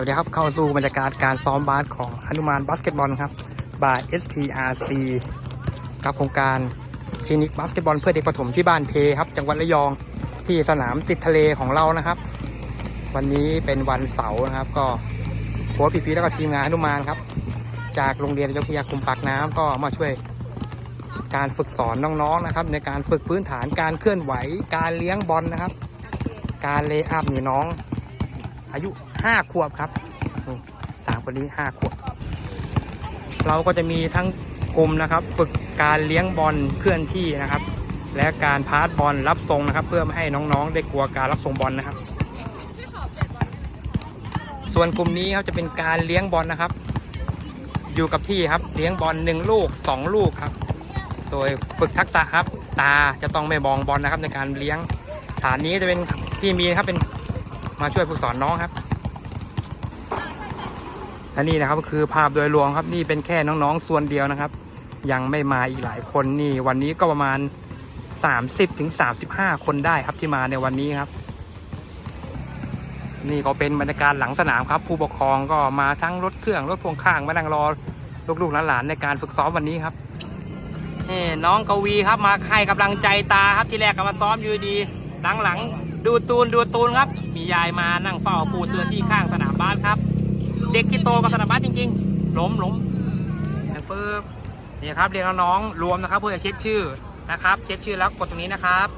วัสดีครับ เข้าสู่บรรยากาศการซ้อมบาสของฮนุมานบาสเกตบอลครับบาย SPRC กับโครงการคลินิกบาสเกตบอลเพื่อเด็กประถมที่บ้านเพครับ จังหวัดระยองที่สนามติดทะเลของเรานะครับ วันนี้เป็นวันเสาร์นะครับ ก็โค้ชพีพีแล้วก็ทีมงานฮนุมานครับ จากโรงเรียนยกพิทยาคุมปากน้ำก็มาช่วยการฝึกสอนน้องๆนะครับ ในการฝึกพื้นฐานการเคลื่อนไหว การเลี้ยงบอลนะครับ การเลย์อัพนี่น้อง อายุ 5ขวบครับสามคนนี้5ขวบ เราก็จะมีทั้งกลุ่มนะครับ ฝึกการเลี้ยงบอลเคลื่อนที่นะครับ และการพาสบอลรับทรงนะครับ เพื่อไม่ให้น้องๆ ได้กลัวการรับทรงบอลนะครับ ส่วนกลุ่มนี้ครับจะเป็นการเลี้ยงบอลนะครับ อยู่กับที่ครับเลี้ยงบอลหนึ่งลูกสองลูกครับ โดยฝึกทักษะครับ ตาจะต้องไม่มองบอลนะครับในการเลี้ยงฐานนี้จะเป็นพี่มีนครับเป็นมาช่วยฝึกสอนน้องครับ และนี่นะครับก็คือภาพโดยรวมครับนี่เป็นแค่น้องๆส่วนเดียวนะครับ ยังไม่มาอีกหลายคนนี่วันนี้ก็ประมาณ 30ถึงคนได้ครับที่มาในวันนี้ครับ นี่ก็เป็นบรรยากาศหลังสนามครับ ผู้ปกครองก็มาทั้งรถเครื่องรถพ่วงข้างมานั่งรอลูกๆหลานๆในการฝึกซ้อมวันนี้ครับนี่น้องกวีครับมาให้กำลังใจตาครับที่แรกก็มาซ้อมอยู่ดี หลังๆ ดูตูนดูตูนครับ มียายมานั่งเฝ้าปูเสื้อที่ข้างสนามบ้าสครับ เด็กที่โตกับสนามบาสจริงๆล้มล้มอย่างปึ๊บนี่ครับเรียนน้องรวมนะครับเพื่อจะเช็ดชื่อนะครับ เช็ดชื่อแล้วกดตรงนี้นะครับ